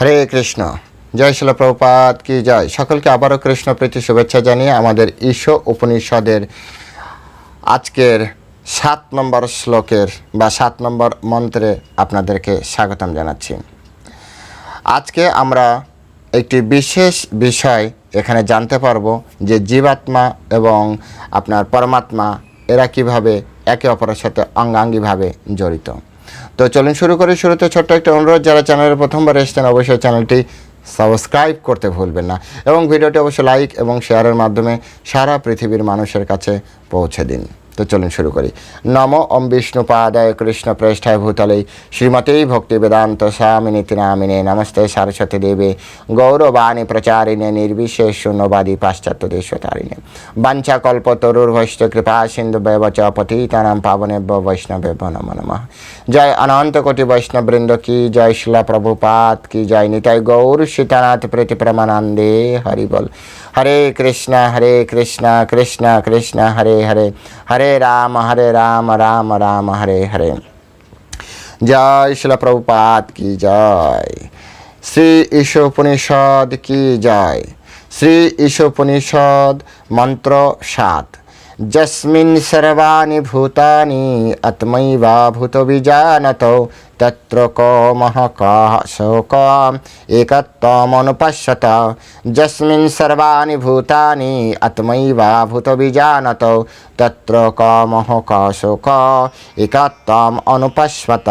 হরে কৃষ্ণ। জয় শিল প্রভুপাত কি জয়। সকলকে আবারও কৃষ্ণ প্রীতি শুভেচ্ছা জানিয়ে আমাদের ঈশো উপনিষদের আজকের সাত নম্বর শ্লোকের বা সাত নম্বর মন্ত্রে আপনাদেরকে স্বাগতম জানাচ্ছি। আজকে আমরা একটি বিশেষ বিষয় এখানে জানতে পারব যে জীবাত্মা এবং আপনার পরমাত্মা এরা কীভাবে একে অপরের সাথে অঙ্গাঙ্গিভাবে জড়িত। তো চলুন শুরু করে শুরুতে ছোট্ট একটা অনুরোধ, যারা চ্যানেলে প্রথমবার এসেছেন, অবশ্যই চ্যানেলটি সাবস্ক্রাইব করতে ভুলবেন না এবং ভিডিওটি অবশ্যই লাইক এবং শেয়ারের মাধ্যমে সারা পৃথিবীর মানুষের কাছে পৌঁছে দিন। তো চলুন শুরু করি। নম ওম বিষ্ণু পাদায় কৃষ্ণ প্রেষ্ঠায় ভূতলে শ্রীমতী ভক্তি বেদান্ত স্বামিনীতি নামিনে নমস্তে সারস্বতী দেবে। গৌরবাণী প্রচারিণে নির্বিশেষ শূন্যবাদী পাশ্চাত্য দেশতারিণে। বাঞ্ছা কল্প তরুর্ভষ্ট কৃপা সিন্ধু ব্যবচ পতিতানাম পাবনেভ্য বৈষ্ণবে নম নমঃ। জয় অনন্ত কোটি বৈষ্ণববৃন্দ কি জয় শিলা প্রভুপাত কি জয় নিতাই গৌর সীতানাথ প্রীতি প্রমানন্দে হরি বল হরে কৃষ্ণ হরে কৃষ্ণ কৃষ্ণ কৃষ্ণ, হরে হরে হরে রাম হরে রাম রাম রাম, হরে হরে। জয় শিল প্রভুপাত কি জয়। শ্রী ঈশোপনিষদ কি জয়। শ্রী ঈশোপনিষদ মন্ত্র সাত। যস্মিন সর্বাণি ভূতানি আত্মৈবাভূত বিজানত তত্র কমহ শোকাম একত্বমনুপশ্যত যস্মিন সর্বাণি ভূতানি আত্মৈবাভূত বিজানত তত্র কমহ শোক একত্বম অনুপশ্যত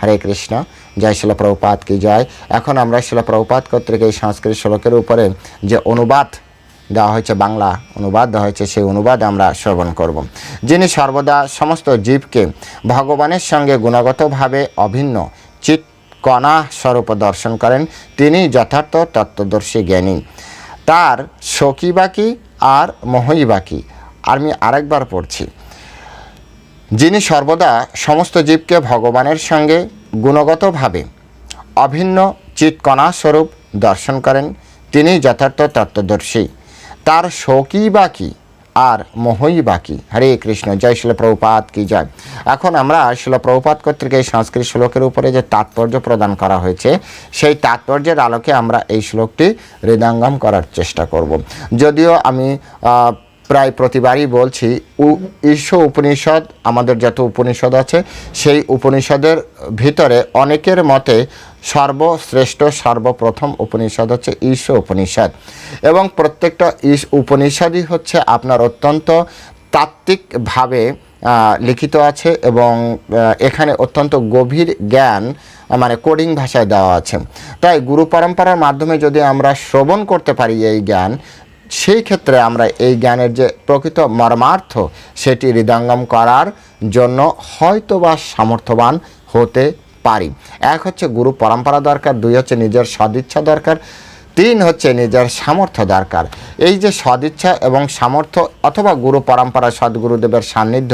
হরে কৃষ্ণ জয় শিলপ্রভুপাত কি জয় এখন আমরা শিলপ্রভুপাত কর্তৃক এই সংস্কৃত শ্লোকের উপরে যে অনুবাদ দেওয়া হয়েছে বাংলা অনুবাদ, দেওয়া হয়েছে সেই অনুবাদ আমরা শ্রবণ করব। যিনি সর্বদা সমস্ত জীবকে ভগবানের সঙ্গে গুণগতভাবে অভিন্ন চিত কণা স্বরূপ দর্শন করেন, তিনি যথার্থ তত্ত্বদর্শী জ্ঞানী। তার সখী বাকি আর মহই বাকি আমি আরেকবার পড়ছি। যিনি সর্বদা সমস্ত জীবকে ভগবানের সঙ্গে গুণগতভাবে অভিন্ন চিৎকণা স্বরূপ দর্শন করেন, তিনি যথার্থ তত্ত্বদর্শী। তার শোকই বাকি আর মোহই বাকি হরে কৃষ্ণ, জয় শিল প্রভুপাত কি জয়? এখন আমরা শিল প্রভুপাত কর্তৃক এই সংস্কৃত শ্লোকের উপরে যে তাৎপর্য প্রদান করা হয়েছে, সেই তাৎপর্যের আলোকে আমরা এই শ্লোকটি হৃদয়ঙ্গম করার চেষ্টা করব। যদিও আমি প্রায় প্রতিবারই বলছি ঈশ উপনিষদ, আমাদের যত উপনিষদ আছে, সেই উপনিষদের ভিতরে অনেকের মতে সর্বশ্রেষ্ঠ, সর্বপ্রথম উপনিষদ হচ্ছে ঈশ উপনিষদ। এবং প্রত্যেকটা ঈশ উপনিষদই হচ্ছে আপনার অত্যন্ত তাত্ত্বিকভাবে লিখিত আছে এবং এখানে অত্যন্ত গভীর জ্ঞান মানে কোডিং ভাষায় দেওয়া আছে। তাই গুরু পরম্পরার মাধ্যমে যদি আমরা শ্রবণ করতে পারি এই জ্ঞান সেই ক্ষেত্রে আমরা এই জ্ঞানের যে প্রকৃত মর্মার্থ, সেটি হৃদয়ঙ্গম করার জন্য হয়তোবা সামর্থ্যবান হতে পারি। এক হচ্ছে গুরু পরম্পরা দরকার, দুই হচ্ছে নিজের সদিচ্ছা দরকার, তিন হচ্ছে নিজের সামর্থ্য দরকার। এই যে সদিচ্ছা এবং সামর্থ্য অথবা গুরু পরম্পরা, সদ্গুরুদেবের সান্নিধ্য,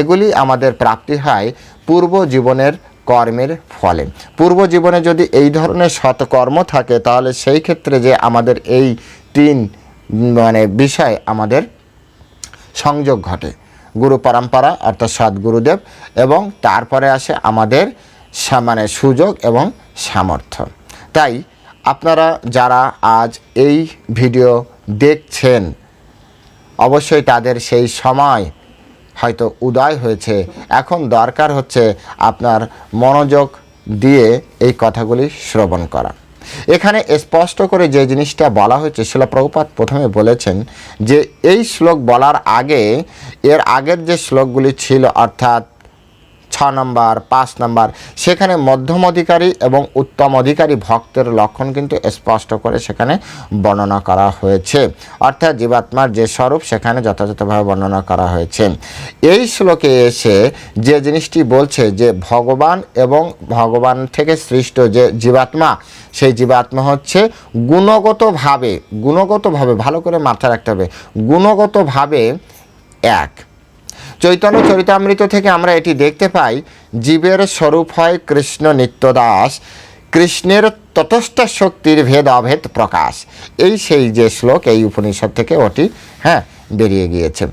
এগুলি আমাদের প্রাপ্তি হয় পূর্ব জীবনের কর্মের ফলে। পূর্ব জীবনে যদি এই ধরনের সৎকর্ম থাকে, তাহলে সেই ক্ষেত্রে যে আমাদের এই তিন মানে বিষয় আমাদের সংযোগ ঘটে। গুরু পরম্পরা, অর্থাৎ সদ্গুরুদেব এবং তারপরে আসে আমাদের মানে সুযোগ এবং সামর্থ্য। তাই আপনারা যারা আজ এই ভিডিও দেখছেন, অবশ্যই তাদের সেই সময় হয়তো উদয় হয়েছে। এখন দরকার হচ্ছে আপনার মনোযোগ দিয়ে এই কথাগুলি শ্রবণ করা। এখানে স্পষ্ট করে যে জিনিসটা বলা হয়েছে, শিলা প্রভুপাত প্রথমে বলেছেন যে এই শ্লোক বলার আগে, এর আগের যে শ্লোকগুলি ছিল, অর্থাৎ ছ নম্বর, পাঁচ নম্বর। সেখানে মধ্যম অধিকারী এবং উত্তম অধিকারী ভক্তের লক্ষণ কিন্তু স্পষ্ট করে সেখানে বর্ণনা করা হয়েছে। অর্থাৎ জীবাত্মার যে স্বরূপ, সেখানে যথাযথভাবে বর্ণনা করা হয়েছে। এই শ্লোকে এসে যে জিনিসটি বলছে যে ভগবান এবং ভগবান থেকে সৃষ্ট যে জীবাত্মা, সেই জীবাত্মা হচ্ছে গুণগতভাবে গুণগতভাবে, ভালো করে মাথায় রাখতে হবে, গুণগতভাবে এক। চৈতন্য চরিতামৃত থেকে আমরা এটি দেখতে পাই, জীবের স্বরূপ হয় কৃষ্ণ নিত্যদাস, কৃষ্ণের ততস্থ শক্তির ভেদ অভেদ প্রকাশ। এই সেই যে শ্লোক, এই উপনিষদ থেকে ওটি হ্যাঁ বেরিয়ে গিয়েছে।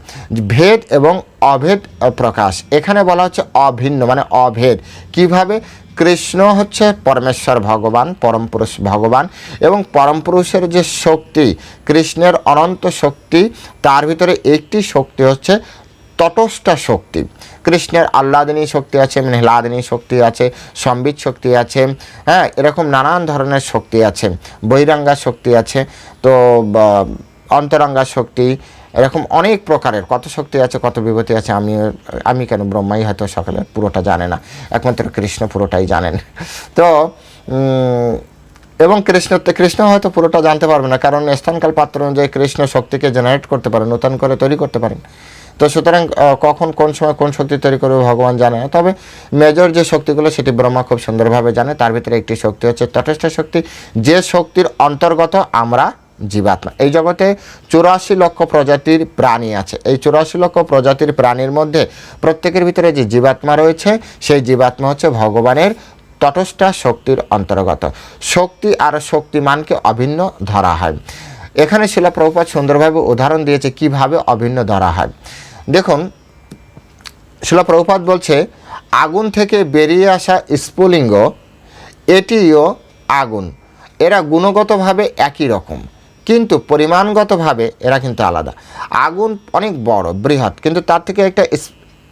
ভেদ এবং অভেদ প্রকাশ, এখানে বলা হচ্ছে অভিন্ন মানে অভেদ। কীভাবে? কৃষ্ণ হচ্ছে পরমেশ্বর ভগবান পরমপুরুষ ভগবান, এবং পরম পুরুষের যে শক্তি, কৃষ্ণের অনন্ত শক্তি, তার ভিতরে একটি শক্তি হচ্ছে তটস্থা শক্তি। কৃষ্ণের আহ্লাদিনী শক্তি আছে মেহলাদিনী শক্তি আছে, সম্বিত শক্তি আছে হ্যাঁ এরকম নানান ধরনের শক্তি আছে। বৈরাঙ্গা শক্তি আছে, তো অন্তরঙ্গা শক্তি, এরকম অনেক প্রকারের। কত শক্তি আছে, কত বিভূতি আছে আমি আমি কেন ব্রহ্মাই হয়তো সকালে পুরোটা জানে না। একমাত্র কৃষ্ণ পুরোটাই জানেন। তো এবং কৃষ্ণ কৃষ্ণ হয়তো পুরোটা জানতে পারবে না, কারণ স্থানকাল পাত্র অনুযায়ী কৃষ্ণ শক্তিকে জেনারেট করতে পারেন নতুন করে তৈরি করতে পারেন। তো সুতরাং কখন কোন সময় কোন শক্তি তৈরি করবে ভগবান জানে না। তবে মেজর যে শক্তিগুলো, সেটি ব্রহ্মা খুব সুন্দরভাবে জানে। তার ভিতরে একটি শক্তি হচ্ছে তটেষ্ঠ শক্তি। যে শক্তির অন্তর্গত আমরা জীবাত্মা। এই জগতে চুরাশি লক্ষ প্রজাতির প্রাণী আছে। এই চুরাশি লক্ষ প্রজাতির প্রাণীর মধ্যে প্রত্যেকের ভিতরে যে জীবাত্মা রয়েছে, সেই জীবাত্মা হচ্ছে ভগবানের তটস্থ শক্তির অন্তর্গত। শক্তি আর শক্তিমানকে অভিন্ন ধরা হয়। এখানে শিলা প্রভুপাত সুন্দরভাবে উদাহরণ দিয়েছে কীভাবে অভিন্ন ধরা হয়। দেখুন শিলা প্রভুপাত বলছে, আগুন থেকে বেরিয়ে আসা স্ফুলিঙ্গ, এটিও আগুন। এরা গুণগতভাবে একই রকম, কিন্তু পরিমাণগতভাবে এরা কিন্তু আলাদা। আগুন অনেক বড়, বৃহৎ, কিন্তু তার থেকে একটা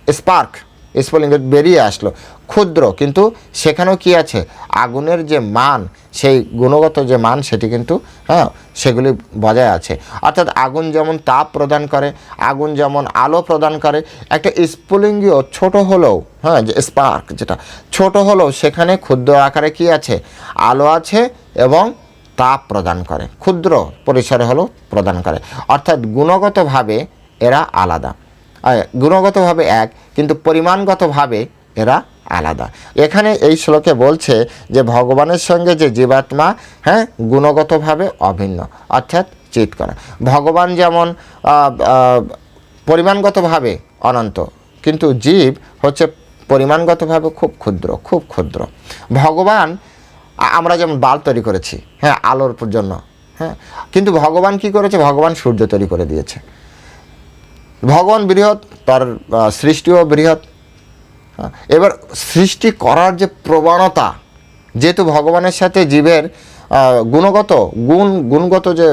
স্পার্ক স্ফুলিঙ্গ বেরিয়ে আসলো। ক্ষুদ্র, কিন্তু সেখানেও কি আছে? আগুনের যে মান, সেই গুণগত যে মান, সেটি কিন্তু হ্যাঁ সেগুলি বজায় আছে। অর্থাৎ আগুন যেমন তাপ প্রদান করে, আগুন যেমন আলো প্রদান করে, একটা স্ফুলিঙ্গীয় ছোট হলেও হ্যাঁ যে স্পার্ক যেটা, ছোট হলেও সেখানে ক্ষুদ্র আকারে কি আছে? আলো আছে এবং তাপ প্রদান করে। ক্ষুদ্র পরিসরে হলেও প্রদান করে। অর্থাৎ গুণগতভাবে এরা আলাদা। গুণগতভাবে এক, কিন্তু পরিমাণগতভাবে এরা আলাদা। এখানে এই শ্লোকে বলছে যে ভগবানের সঙ্গে যে জীবাত্মা হ্যাঁ গুণগতভাবে অভিন্ন, অর্থাৎ চিত করা। ভগবান যেমন পরিমাণগতভাবে অনন্ত, কিন্তু জীব হচ্ছে পরিমাণগতভাবে খুব ক্ষুদ্র খুব ক্ষুদ্র। ভগবান আমরা যেমন বাল তৈরি করেছি হ্যাঁ আলোর জন্য হ্যাঁ কিন্তু ভগবান কি করেছে? ভগবান সূর্য তৈরি করে দিয়েছে। ভগবান বৃহৎ, তার সৃষ্টিও বৃহৎ এবার সৃষ্টি করার যে প্রবণতা, যেহেতু ভগবানের সাথে জীবের গুণগত, গুণ, গুণগত যে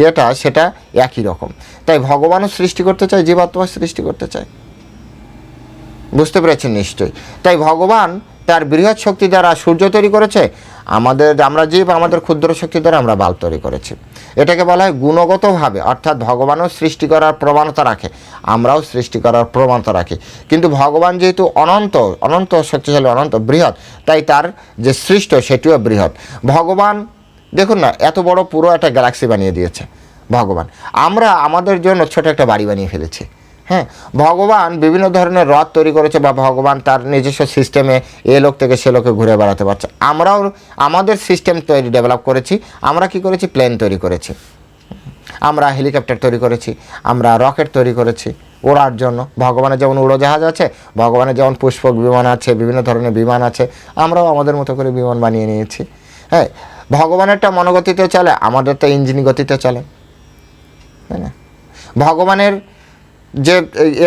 ইয়েটা, সেটা একই রকম। তাই ভগবানও সৃষ্টি করতে চায় জীবাত্মা সৃষ্টি করতে চায়। বুঝতে পেরেছেন নিশ্চয়ই। তাই ভগবান তার বৃহৎ শক্তি দ্বারা সূর্য তৈরি করেছে। আমাদের, আমরা জীব, আমাদের ক্ষুদ্র শক্তি দ্বারা আমরা বাল তৈরি করেছি। এটাকে বলা হয় গুণগতভাবে, অর্থাৎ ভগবানও সৃষ্টি করার প্রবণতা রাখে, আমরাও সৃষ্টি করার প্রবণতা রাখি। কিন্তু ভগবান যেহেতু অনন্ত অনন্ত শক্তিশালী, অনন্ত বৃহৎ, তাই তার যে সৃষ্ট সেটিও বৃহৎ। ভগবান, দেখুন না, এত বড় পুরো একটা গ্যালাক্সি বানিয়ে দিয়েছে ভগবান। আমরা আমাদের জন্য ছোট একটা বাড়ি বানিয়ে ফেলেছি। হ্যাঁ ভগবান বিভিন্ন ধরনের রথ তৈরি করেছে বা ভগবান তার নিজস্ব সিস্টেমে এ লোক থেকে সে লোকে ঘুরে বেড়াতে পারছে। আমরাও আমাদের সিস্টেম তৈরি ডেভেলপ করেছি। আমরা কি করেছি? প্লেন তৈরি করেছি। আমরা হেলিকপ্টার তৈরি করেছি। আমরা রকেট তৈরি করেছি ওড়ার জন্য। ভগবানের যেমন উড়োজাহাজ আছে, ভগবানের যেমন পুষ্পক বিমান আছে, বিভিন্ন ধরনের বিমান আছে, আমরাও আমাদের মতো করে বিমান বানিয়ে নিয়েছি। হ্যাঁ ভগবানেরটা মনোগতিতে চলে, আমাদের তো ইঞ্জিন গতিতে চলে। তাই না? ভগবানের যে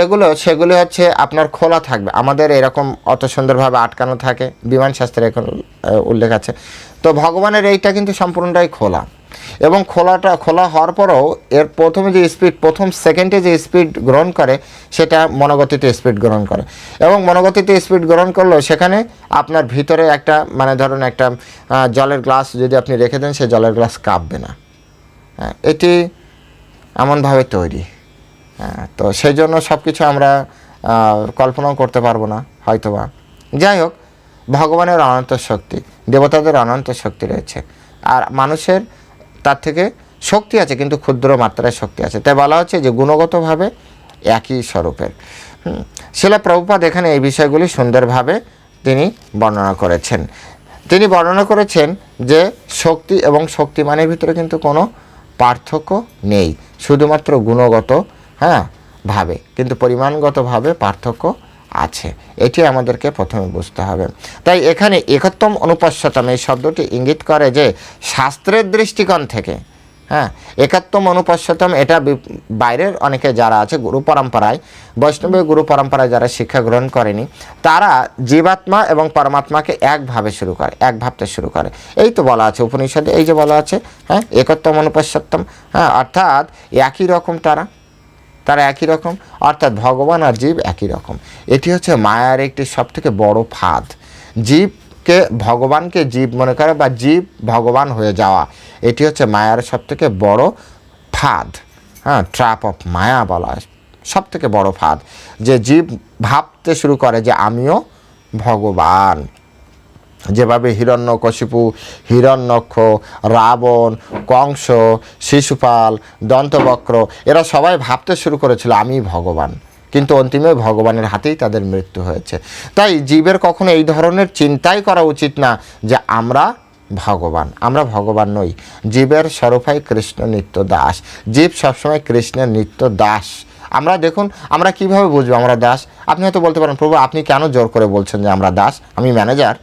এগুলো সেগুলো হচ্ছে আপনার খোলা থাকবে। আমাদের এরকম অত সুন্দরভাবে আটকানো থাকে। বিমান শাস্ত্রে এখন উল্লেখ আছে। তো ভগবানের এইটা কিন্তু সম্পূর্ণটাই খোলা। এবং খোলাটা খোলা হওয়ার পরেও এর প্রথমে যে স্পিড প্রথম সেকেন্ডে যে স্পিড গ্রহণ করে সেটা মনোগতিতে স্পিড গ্রহণ করে। এবং মনোগতিতে স্পিড গ্রহণ করলেও সেখানে আপনার ভিতরে একটা মানে ধরুন একটা জলের গ্লাস যদি আপনি রেখে দেন সে জলের গ্লাস কাঁপবে না। হ্যাঁ, এটি এমনভাবে তৈরি। তো সেই জন্য সব কিছু আমরা কল্পনাও করতে পারব না, হয়তোবা। যাই হোক, ভগবানের অনন্ত শক্তি, দেবতাদের অনন্ত শক্তি রয়েছে। আর মানুষের, তার থেকে শক্তি আছে, কিন্তু ক্ষুদ্র মাত্রায় শক্তি আছে। তাই বলা হচ্ছে যে গুণগতভাবে একই স্বরূপের। শিলা প্রভুপাদ এখানে এই বিষয়গুলি সুন্দরভাবে তিনি বর্ণনা করেছেন। তিনি বর্ণনা করেছেন যে শক্তি এবং শক্তিমানের ভিতরে কিন্তু কোনো পার্থক্য নেই। শুধুমাত্র গুণগত হ্যাঁ ভাবে। কিন্তু পরিমাণগতভাবে পার্থক্য আছে। এটি আমাদেরকে প্রথমে বুঝতে হবে। তাই এখানে একত্তম অনুপস্যতম এই শব্দটি ইঙ্গিত করে যে শাস্ত্রের দৃষ্টিকোণ থেকে হ্যাঁ একাত্তম অনুপশ্যতম এটা বাইরের অনেকে যারা আছে গুরু পরম্পরায় বৈষ্ণবী গুরু পরম্পরায় যারা শিক্ষা গ্রহণ করেনি, তারা জীবাত্মা এবং পরমাত্মাকে একভাবে শুরু করে, এক ভাবতে শুরু করে। এই তো বলা আছে, উপনিষদে এই যে বলা আছে হ্যাঁ একত্তম অনুপশ্যতম হ্যাঁ অর্থাৎ একই রকম তারা। তারা একই রকম, অর্থাৎ ভগবান আর জীব একই রকম। এটি হচ্ছে মায়ার একটি সবথেকে বড় ফাঁদ। জীবকে, ভগবানকে জীব মনে করে বা জীব ভগবান হয়ে যাওয়া, এটি হচ্ছে মায়ার সবথেকে বড় ফাঁদ। হ্যাঁ ট্র্যাপ অফ মায়া বলা সব থেকে বড় ফাঁদ। যে জীব ভাবতে শুরু করে যে আমিও ভগবান। যেভাবে হিরণ্যকশিপু হিরণ্যক্ষ, রাবণ, কংস, শিশুপাল, দন্তবক্র, এরা সবাই ভাবতে শুরু করেছিল, আমি ভগবান। কিন্তু অন্তিমে ভগবানের হাতেই তাদের মৃত্যু হয়েছে। তাই জীবের কখনো এই ধরনের চিন্তাই করা উচিত না যে আমরা ভগবান আমরা ভগবান নই। জীবের স্বরূপাই কৃষ্ণ নিত্য দাস। জীব সবসময় কৃষ্ণের নিত্য দাস। আমরা দেখুন, আমরা কীভাবে বুঝব আমরা দাস? আপনি হয়তো বলতে পারেন, প্রভু, আপনি কেন জোর করে বলছেন যে আমরা দাস? আমি ম্যানেজার।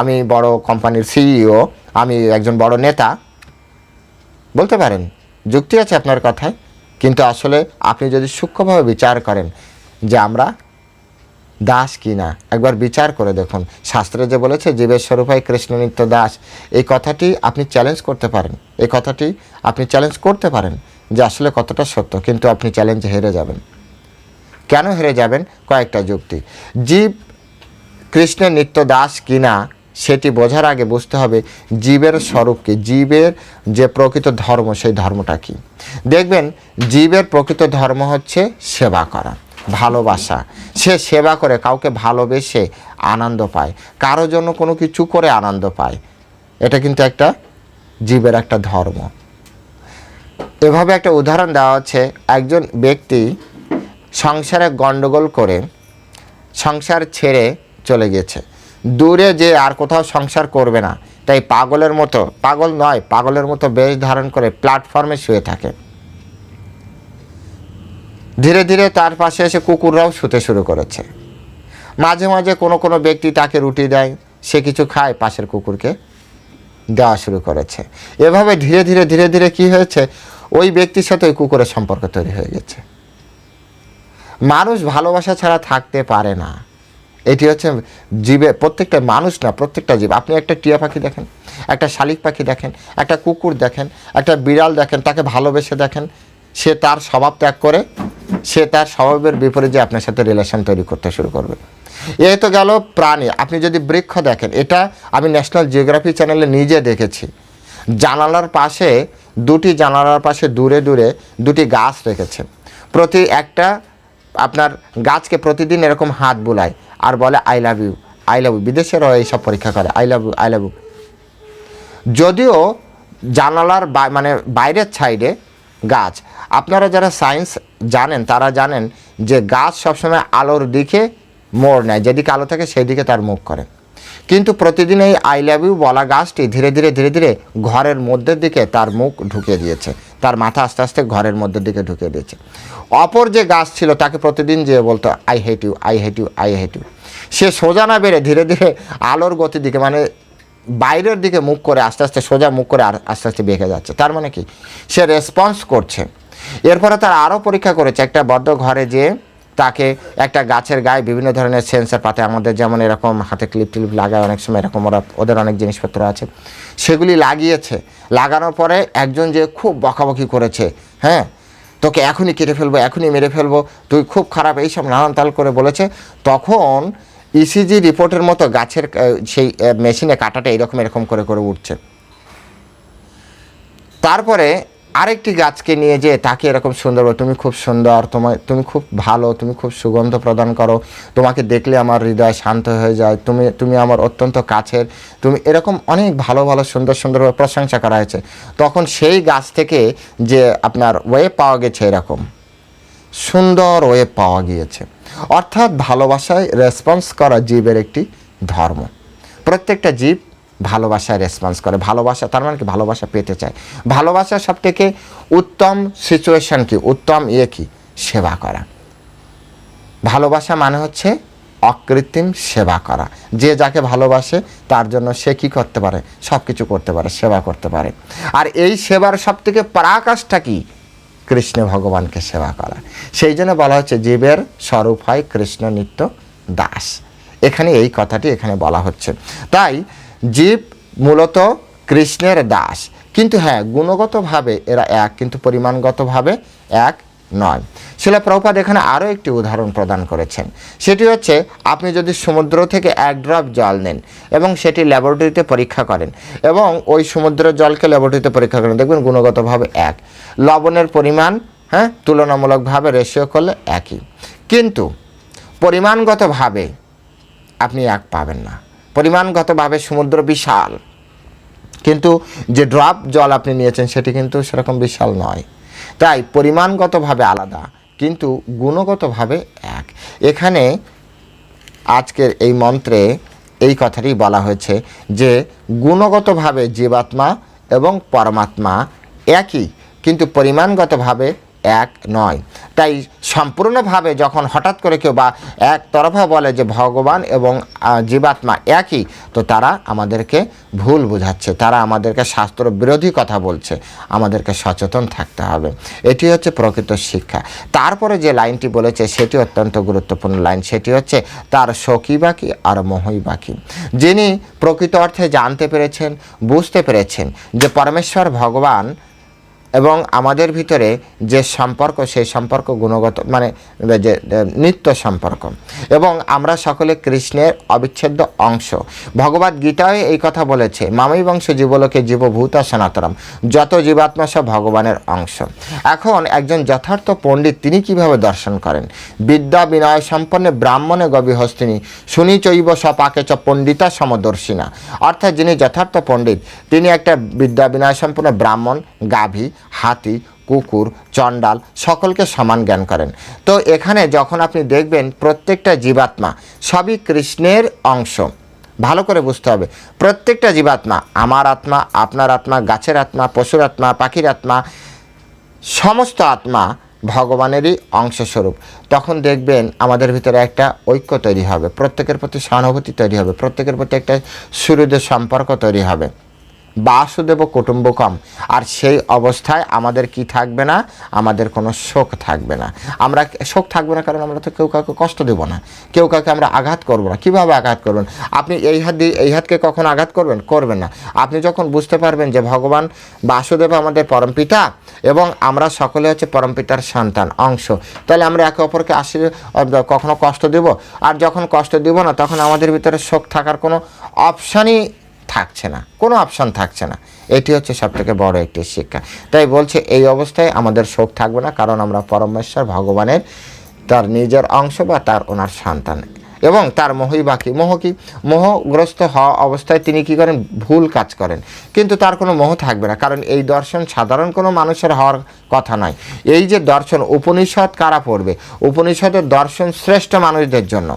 আমি বড় কোম্পানির সিইও, আমি একজন বড় নেতা। বলতে পারেন, যুক্তি আছে আপনার কথায়, কিন্তু আসলে আপনি যদি সূক্ষ্মভাবে বিচার করেন যে আমরা দাস কি না একবার বিচার করে দেখুন। শাস্ত্রে যে বলেছে, জীবের স্বরূপাই কৃষ্ণ নিত্য দাস। এই কথাটি আপনি চ্যালেঞ্জ করতে পারেন। এই কথাটি আপনি চ্যালেঞ্জ করতে পারেন যে আসলে কতটা সত্য, কিন্তু আপনি চ্যালেঞ্জে হেরে যাবেন। কেন হেরে যাবেন? কয়েকটা যুক্তি। জীব কৃষ্ণের নিত্য দাস কিনা, সেটি বোঝার আগে বুঝতে হবে জীবের স্বরূপ কি। জীবের যে প্রকৃত ধর্ম, সেই ধর্মটা কি? দেখবেন, জীবের প্রকৃত ধর্ম হচ্ছে সেবা করা, ভালোবাসা। সে সেবা করে, কাউকে ভালোবেসে আনন্দ পায়, কারও জন্য কোনো কিছু করে আনন্দ পায়। এটা কিন্তু একটা জীবের একটা ধর্ম। এভাবে একটা উদাহরণ দেওয়া হচ্ছে, একজন ব্যক্তি সংসারে গণ্ডগোল করে, সংসার ছেড়ে চলে গেছে। দূরে যে আর কোথাও সংসার করবে না, তাই পাগলের মতো, পাগল নয়, পাগলের মতো বেশ ধারণ করে প্ল্যাটফর্মে শুয়ে থাকে। ধীরে ধীরে তার পাশে এসে কুকুররাও শুতে শুরু করেছে। মাঝে মাঝে কোনো কোনো ব্যক্তি তাকে রুটি দেয়, সে কিছু খায়, পাশের কুকুরকে দেওয়া শুরু করেছে। এভাবে ধীরে ধীরে ধীরে ধীরে কি হয়েছে, ওই ব্যক্তির সাথে ওই কুকুরের সম্পর্ক তৈরি হয়ে গেছে। মানুষ ভালোবাসা ছাড়া থাকতে পারে না। এটি হচ্ছে জীবে, প্রত্যেকটা মানুষ না, প্রত্যেকটা জীব। আপনি একটা টিয়া পাখি দেখেন, একটা শালিক পাখি দেখেন, একটা কুকুর দেখেন, একটা বিড়াল দেখেন, তাকে ভালোবেসে দেখেন, সে তার স্বভাব ত্যাগ করে, সে তার স্বভাবের বিপরীতে আপনার সাথে রিলেশন তৈরি করতে শুরু করবে। এই তো গেল প্রাণী। আপনি যদি বৃক্ষ দেখেন, এটা আমি ন্যাশনাল জিওগ্রাফি চ্যানেলে নিজে দেখেছি। জানালার পাশে, দুটি জানালার পাশে দূরে দূরে দুটি গাছ রেখেছে। প্রতি একটা আপনার গাছকে প্রতিদিন এরকম হাত বুলায়। আর বলে I love you I love you বিদেশেরও এইসব পরীক্ষা করে I love you I love you যদিও জানালার মানে বাইরের সাইডে গাছ, আপনারা যারা সায়েন্স জানেন, তারা জানেন যে গাছ সবসময় আলোর দিকে মোড় নেয়, যেদিকে আলো থাকে সেই দিকে তার মুখ করে। কিন্তু প্রতিদিন এই আই লাভ ইউ বলা গাছটি ধীরে ধীরে ধীরে ধীরে ঘরের মধ্যের দিকে তার মুখ ঢুকিয়ে দিয়েছে। তার মাথা আস্তে আস্তে ঘরের মধ্যের দিকে ঢুকিয়ে দিয়েছে। অপর যে গাছ ছিল, তাকে প্রতিদিন যে বলতো I hate you I hate you I hate you সে সোজা না বেড়ে ধীরে ধীরে আলোর গতির দিকে মানে বাইরের দিকে মুখ করে আস্তে আস্তে, সোজা মুখ করে আস্তে আস্তে বেঁকে যাচ্ছে। তার মানে কি? সে রেসপন্স করছে। এরপরে তার আরও পরীক্ষা করেছে একটা বদ্ধ ঘরে যে তাকে একটা গাছের গায়ে বিভিন্ন ধরনের সেন্সার পাতে। আমাদের যেমন এরকম হাতে ক্লিপ টিলিপ লাগায়, অনেক সময় এরকম ওরা, ওদের অনেক জিনিসপত্র আছে। সেগুলি লাগিয়েছে। লাগানোর পরে একজন যে খুব বকাবকি করেছে হ্যাঁ তোকে এখনই কেটে ফেলব, এখনই মেরে ফেলব, তুই খুব খারাপ, এইসব নানান তাল করে বলেছে। তখন ইসিজি রিপোর্টের মতো গাছের সেই মেশিনে কাটাটা এরকম এরকম করে করে উঠছে। তারপরে আরেকটি গাছকে নিয়ে যে তাকে এরকম সুন্দর তুমি খুব সুন্দর তোমার তুমি খুব ভালো, তুমি খুব সুগন্ধ প্রদান করো, তোমাকে দেখলে আমার হৃদয় শান্ত হয়ে যায়, তুমি তুমি আমার অত্যন্ত কাছের। তুমি এরকম অনেক ভালো ভালো, সুন্দর সুন্দরভাবে প্রশংসা করা হয়েছে। তখন সেই গাছ থেকে যে আপনার ওয়ে পাওয়া গেছে এরকম। সুন্দর ওয়ে পাওয়া গিয়েছে। অর্থাৎ ভালোবাসায় রেসপন্স করা জীবের একটি ধর্ম। প্রত্যেকটা জীব ভালোবাসায় রেসপন্স করে। ভালোবাসা, তার মানে কি? ভালোবাসা পেতে চায়। ভালোবাসা সব থেকে উত্তম সিচুয়েশন কি? উত্তম ইয়ে কি? সেবা করা। ভালোবাসা মানে হচ্ছে অকৃত্রিম সেবা করা। যে যাকে ভালোবাসে, তার জন্য সে কী করতে পারে? সব কিছু করতে পারে, সেবা করতে পারে। আর এই সেবার সব থেকে পরাকাশটা কি? কৃষ্ণ ভগবানকে সেবা করা। সেই জন্য বলা হচ্ছে, জীবের স্বরূপ হয় কৃষ্ণ নিত্য দাস। এখানে এই কথাটি এখানে বলা হচ্ছে। তাই জীব মূলত কৃষ্ণের দাস। কিন্তু হ্যাঁ গুণগতভাবে এরা এক, কিন্তু পরিমাণগতভাবে এক নয়। শিলা প্রভুপাদ এখানে আরও একটি উদাহরণ প্রদান করেছেন। সেটি হচ্ছে, আপনি যদি সমুদ্র থেকে এক ড্রপ জল নেন এবং সেটি ল্যাবরেটরিতে পরীক্ষা করেন এবং ওই সমুদ্রের জলকে ল্যাবরেটরিতে পরীক্ষা করেন, দেখবেন গুণগতভাবে এক। লবণের পরিমাণ হ্যাঁ তুলনামূলকভাবে রেশিও করলে একই। কিন্তু পরিমাণগতভাবে আপনি এক পাবেন না। পরিমাণগতভাবে সমুদ্র বিশাল। কিন্তু যে ড্রপ জল আপনি নিয়েছেন, সেটি কিন্তু সেরকম বিশাল নয়। তাই পরিমাণগতভাবে আলাদা, কিন্তু গুণগতভাবে এক। এখানে আজকের এই মন্ত্রে এই কথাটি বলা হয়েছে যে গুণগতভাবে জীবাত্মা এবং পরমাত্মা একই, কিন্তু পরিমাণগতভাবে এক নয়। তাই সম্পূর্ণভাবে যখন হঠাৎ করে কেউ বা একতরফা বলে যে ভগবান এবং জীবাত্মা একই, তো তারা আমাদেরকে ভুল বোঝাচ্ছে। তারা আমাদেরকে শাস্ত্র বিরোধী কথা বলছে। আমাদেরকে সচেতন থাকতে হবে। এটি হচ্ছে প্রকৃত শিক্ষা। তারপরে যে লাইনটি বলেছে, সেটি অত্যন্ত গুরুত্বপূর্ণ লাইন। সেটি হচ্ছে, তার শোকই বাকি আর মোহই বাকি। যিনি প্রকৃত অর্থে জানতে পেরেছেন, বুঝতে পেরেছেন যে পরমেশ্বর ভগবান এবং আমাদের ভিতরে যে সম্পর্ক, সেই সম্পর্ক গুণগত মানে যে নিত্য সম্পর্ক। এবং আমরা সকলে কৃষ্ণের অবিচ্ছেদ্য অংশ। ভগবদ গীতায় এই কথা বলেছে মামই বংশ জীবলোকে জীবভূত সনাতনম, যত জীবাত্মা সব ভগবানের অংশ। এখন একজন যথার্থ পণ্ডিত তিনি কীভাবে দর্শন করেন? বিদ্যা বিনয় সম্পন্ন ব্রাহ্মণে গবিহস্তিনী শুনি চৈব সপাকে চ পণ্ডিতা সমদর্শিনা। অর্থাৎ যিনি যথার্থ পণ্ডিত, তিনি একটা বিদ্যা বিনয় সম্পন্ন ব্রাহ্মণ, গাভী হাতি, কুকুর, চণ্ডাল সকলকে সমান জ্ঞান করেন। তো এখানে যখন আপনি দেখবেন প্রত্যেকটা জীবাত্মা সবই কৃষ্ণের অংশ, ভালো করে বুঝতে হবে। প্রত্যেকটা জীবাত্মা, আমার আত্মা, আপনার আত্মা, গাছের আত্মা, পশুর আত্মা, পাখির আত্মা, সমস্ত আত্মা ভগবানেরই অংশস্বরূপ। তখন দেখবেন আমাদের ভিতরে একটা ঐক্য তৈরি হবে, প্রত্যেকের প্রতি সহানুভূতি তৈরি হবে, প্রত্যেকের প্রতি একটা সুহৃদ সম্পর্ক তৈরি হবে। বাসুদেব কুটুম্বকম। আর সেই অবস্থায় আমাদের কি থাকবে না? আমাদের কোনো শোক থাকবে না। আমরা শোক থাকবে না কারণ আমরা তো কেউ কাউকে কষ্ট দেব না। কেউ কাউকে আমরা আঘাত করব না। কীভাবে আঘাত করবেন? আপনি এই হাত দিয়ে, এই হাতকে কখন আঘাত করবেন? করবেন না। আপনি যখন বুঝতে পারবেন যে ভগবান বাসুদেব আমাদের পরমপিতা এবং আমরা সকলে হচ্ছে পরমপিতার সন্তান, অংশ, তাহলে আমরা একে অপরকে আশীর কখনো কষ্ট দেব? আর যখন কষ্ট দেব না, তখন আমাদের ভিতরে শোক থাকার কোনো অপশানই থাকছে না, কোনো অপশন থাকছে না। এটি হচ্ছে সব থেকে বড় একটি শিক্ষা। তাই বলছে, এই অবস্থায় আমাদের শোক থাকবে না, কারণ আমরা পরমেশ্বর, ভগবানের তার নিজের অংশ বা তার ওনার সন্তান। এবং তার মোহই বাকি মোহ কি? মোহগ্রস্ত হওয়া অবস্থায় তিনি কি করেন? ভুল কাজ করেন। কিন্তু তার কোনো মোহ থাকবে না, কারণ এই দর্শন সাধারণ কোনো মানুষের হওয়ার কথা নয়। এই যে দর্শন, উপনিষদ কারা পড়বে? উপনিষদের দর্শন শ্রেষ্ঠ মানুষদের জন্য।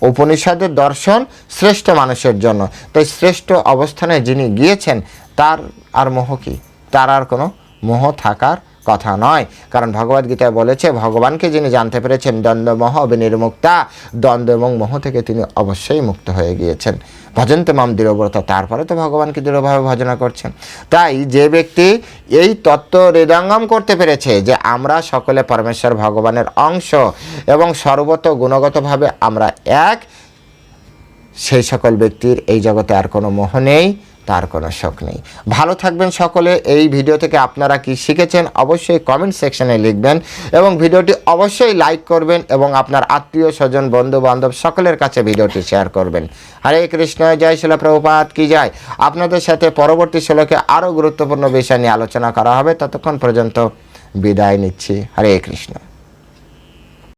উপনিষদের দর্শন শ্রেষ্ঠ মানুষের জন্য। তাই শ্রেষ্ঠ অবস্থানে যিনি গিয়েছেন, তার আর মোহ কি? তার আর কোনো মোহ থাকার কথা নয়। কারণ ভগবদ গীতায় বলেছে, ভগবানকে যিনি জানতে পেরেছেন দ্বন্দ্ব মোহ বিনির্মুক্তা দ্বন্দ্ব এবং মোহ থেকে তিনি অবশ্যই মুক্ত হয়ে গিয়েছেন। ভজন্তে মাম দৃঢ়ব্রত, তারপরে তো ভগবানকে দৃঢ়ভাবে ভজনা করছেন? তাই যে ব্যক্তি এই তত্ত্ব হৃদয়ঙ্গম করতে পেরেছে যে আমরা সকলে পরমেশ্বর ভগবানের অংশ এবং সর্বত গুণগতভাবে আমরা এক, সেই সকল ব্যক্তির এই জগতে আর কোনো মোহ নেই। তার কোনো শোক নেই। ভালো থাকবেন সকলে। এই ভিডিও থেকে আপনারা কি শিখেছেন অবশ্যই কমেন্ট সেকশনে লিখবেন এবং ভিডিওটি অবশ্যই লাইক করবেন এবং আপনার আত্মীয়, স্বজন বন্ধু বান্ধব সকলের কাছে ভিডিওটি শেয়ার করবেন। হরে কৃষ্ণ, জয় শিল প্রভুপাত কি যায় আপনাদের সাথে পরবর্তী শ্লোকে আরও গুরুত্বপূর্ণ বিষয় নিয়ে আলোচনা করা হবে। ততক্ষণ পর্যন্ত বিদায় নিচ্ছি। হরে কৃষ্ণ।